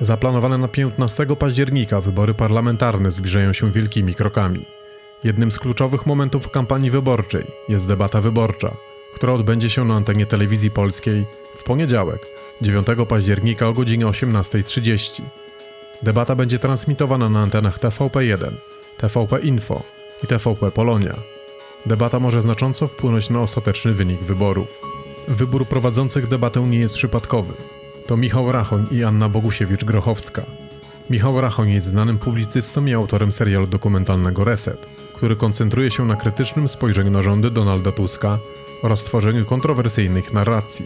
Zaplanowane na 15 października wybory parlamentarne zbliżają się wielkimi krokami. Jednym z kluczowych momentów kampanii wyborczej jest debata wyborcza, która odbędzie się na antenie telewizji polskiej w poniedziałek, 9 października o godzinie 18.30. Debata będzie transmitowana na antenach TVP1, TVP Info i TVP Polonia. Debata może znacząco wpłynąć na ostateczny wynik wyborów. Wybór prowadzących debatę nie jest przypadkowy. To Michał Rachoń i Anna Bogusiewicz-Grochowska. Michał Rachoń jest znanym publicystą i autorem serialu dokumentalnego Reset, który koncentruje się na krytycznym spojrzeniu na rządy Donalda Tuska oraz tworzeniu kontrowersyjnych narracji.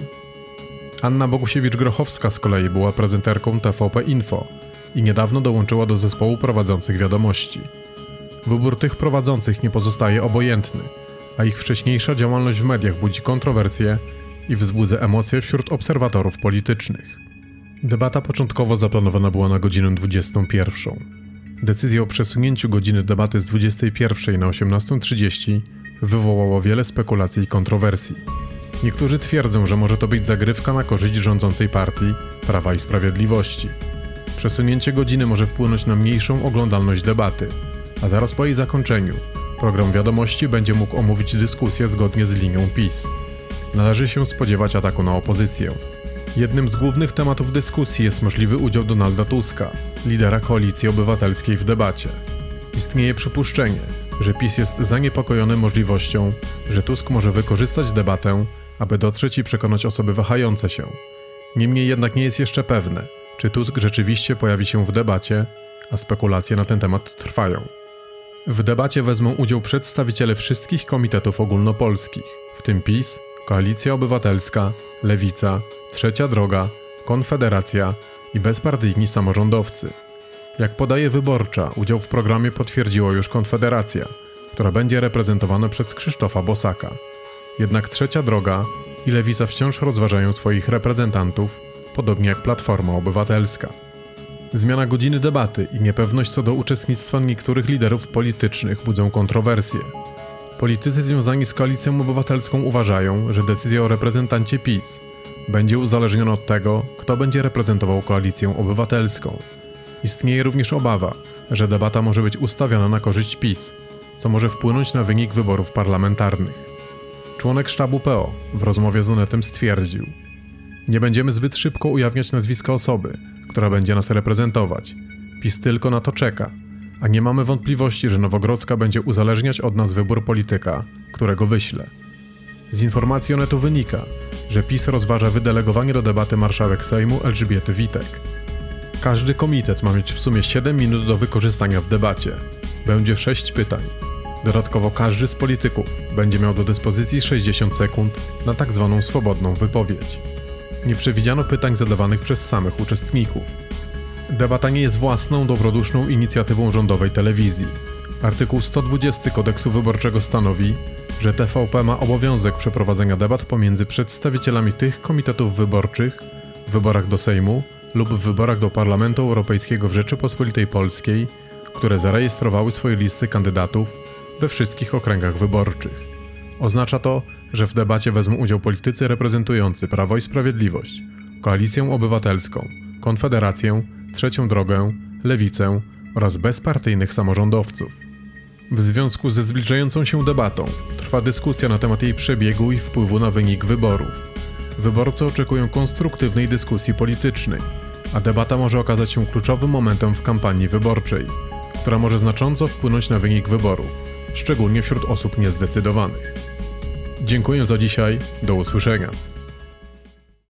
Anna Bogusiewicz-Grochowska z kolei była prezenterką TVP Info i niedawno dołączyła do zespołu prowadzących wiadomości. Wybór tych prowadzących nie pozostaje obojętny, a ich wcześniejsza działalność w mediach budzi kontrowersje i wzbudza emocje wśród obserwatorów politycznych. Debata początkowo zaplanowana była na godzinę 21. Decyzja o przesunięciu godziny debaty z 21 na 18.30 wywołała wiele spekulacji i kontrowersji. Niektórzy twierdzą, że może to być zagrywka na korzyść rządzącej partii Prawa i Sprawiedliwości. Przesunięcie godziny może wpłynąć na mniejszą oglądalność debaty, a zaraz po jej zakończeniu program wiadomości będzie mógł omówić dyskusję zgodnie z linią PiS. Należy się spodziewać ataku na opozycję. Jednym z głównych tematów dyskusji jest możliwy udział Donalda Tuska, lidera koalicji obywatelskiej w debacie. Istnieje przypuszczenie, że PiS jest zaniepokojony możliwością, że Tusk może wykorzystać debatę, aby dotrzeć i przekonać osoby wahające się. Niemniej jednak nie jest jeszcze pewne, czy Tusk rzeczywiście pojawi się w debacie, a spekulacje na ten temat trwają. W debacie wezmą udział przedstawiciele wszystkich komitetów ogólnopolskich, w tym PiS, Koalicja Obywatelska, Lewica, Trzecia Droga, Konfederacja i bezpartyjni samorządowcy. Jak podaje wyborcza, udział w programie potwierdziła już Konfederacja, która będzie reprezentowana przez Krzysztofa Bosaka. Jednak Trzecia Droga i Lewica wciąż rozważają swoich reprezentantów, podobnie jak Platforma Obywatelska. Zmiana godziny debaty i niepewność co do uczestnictwa niektórych liderów politycznych budzą kontrowersje. Politycy związani z koalicją obywatelską uważają, że decyzja o reprezentancie PiS będzie uzależniona od tego, kto będzie reprezentował koalicję obywatelską. Istnieje również obawa, że debata może być ustawiona na korzyść PiS, co może wpłynąć na wynik wyborów parlamentarnych. Członek sztabu PO w rozmowie z Onetem stwierdził: Nie będziemy zbyt szybko ujawniać nazwiska osoby, która będzie nas reprezentować. PiS tylko na to czeka, a nie mamy wątpliwości, że Nowogrodzka będzie uzależniać od nas wybór polityka, którego wyśle. Z informacji Onetu wynika, że PiS rozważa wydelegowanie do debaty marszałek Sejmu Elżbiety Witek. Każdy komitet ma mieć w sumie 7 minut do wykorzystania w debacie. Będzie 6 pytań. Dodatkowo każdy z polityków będzie miał do dyspozycji 60 sekund na tak zwaną swobodną wypowiedź. Nie przewidziano pytań zadawanych przez samych uczestników. Debata nie jest własną, dobroduszną inicjatywą rządowej telewizji. Artykuł 120 kodeksu wyborczego stanowi, że TVP ma obowiązek przeprowadzenia debat pomiędzy przedstawicielami tych komitetów wyborczych w wyborach do Sejmu lub w wyborach do Parlamentu Europejskiego w Rzeczypospolitej Polskiej, które zarejestrowały swoje listy kandydatów we wszystkich okręgach wyborczych. Oznacza to, że w debacie wezmą udział politycy reprezentujący Prawo i Sprawiedliwość, Koalicję Obywatelską, Konfederację, Trzecią Drogę, Lewicę oraz bezpartyjnych samorządowców. W związku ze zbliżającą się debatą trwa dyskusja na temat jej przebiegu i wpływu na wynik wyborów. Wyborcy oczekują konstruktywnej dyskusji politycznej, a debata może okazać się kluczowym momentem w kampanii wyborczej, która może znacząco wpłynąć na wynik wyborów, szczególnie wśród osób niezdecydowanych. Dziękuję za dzisiaj, do usłyszenia.